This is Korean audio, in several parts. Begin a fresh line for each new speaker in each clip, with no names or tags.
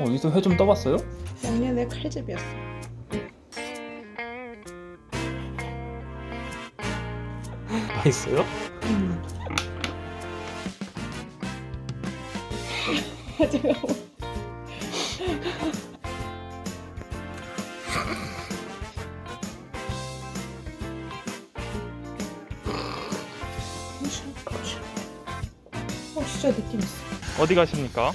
어, 여기서 회 좀 떠봤어요?
작년에 칼집이었어.
맛있어요?
음. 제가 어 진짜 느낌 있어.
어디 가십니까?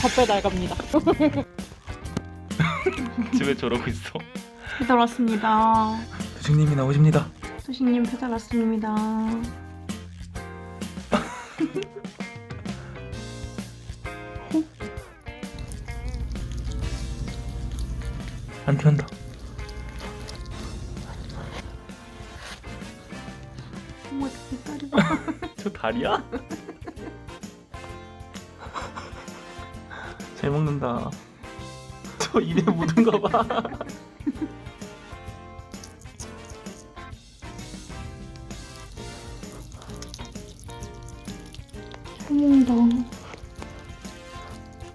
밥배 나갑니다.
집에 저러고 있어.
배달 왔습니다.
수식님이 나오십니다.
수식님 배달 왔습니다.
안 튀한다.
어머 색깔이 봐.
저 다리야? 잘 먹는다. 저 입에 묻은 거 봐.
잘 먹는다.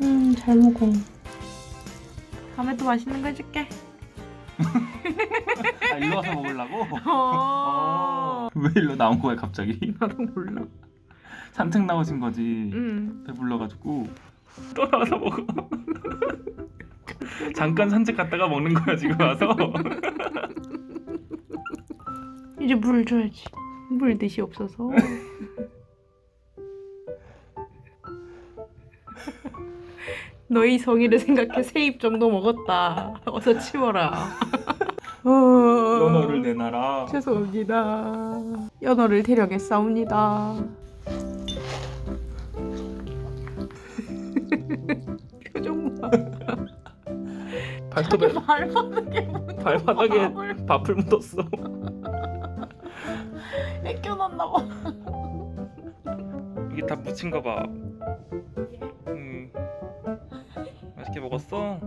음, 잘 먹어. 다음에 또 맛있는 거 해줄게.
아, 일로 와서 먹으려고?
어.
왜 일로 나온 거야 갑자기?
나도 몰라.
산책 나오신 거지.
응.
배불러가지고 또 나와서 먹어. 잠깐 산책 갔다가 먹는 거야 지금 와서.
이제 물을 줘야지. 물 넷이 없어서. 너의 성의를 생각해 세입 정도 먹었다. 어서 치워라.
연어를 내놔라.
죄송합니다. 연어를 데려겠사옵니다. 표정 봐.
발톱에
발바닥에 묻은
발바닥에
밥을
밥을 묻었어.
애껴놨나 봐.
이게 다 묻힌 거 봐. 음. 맛있게 먹었어?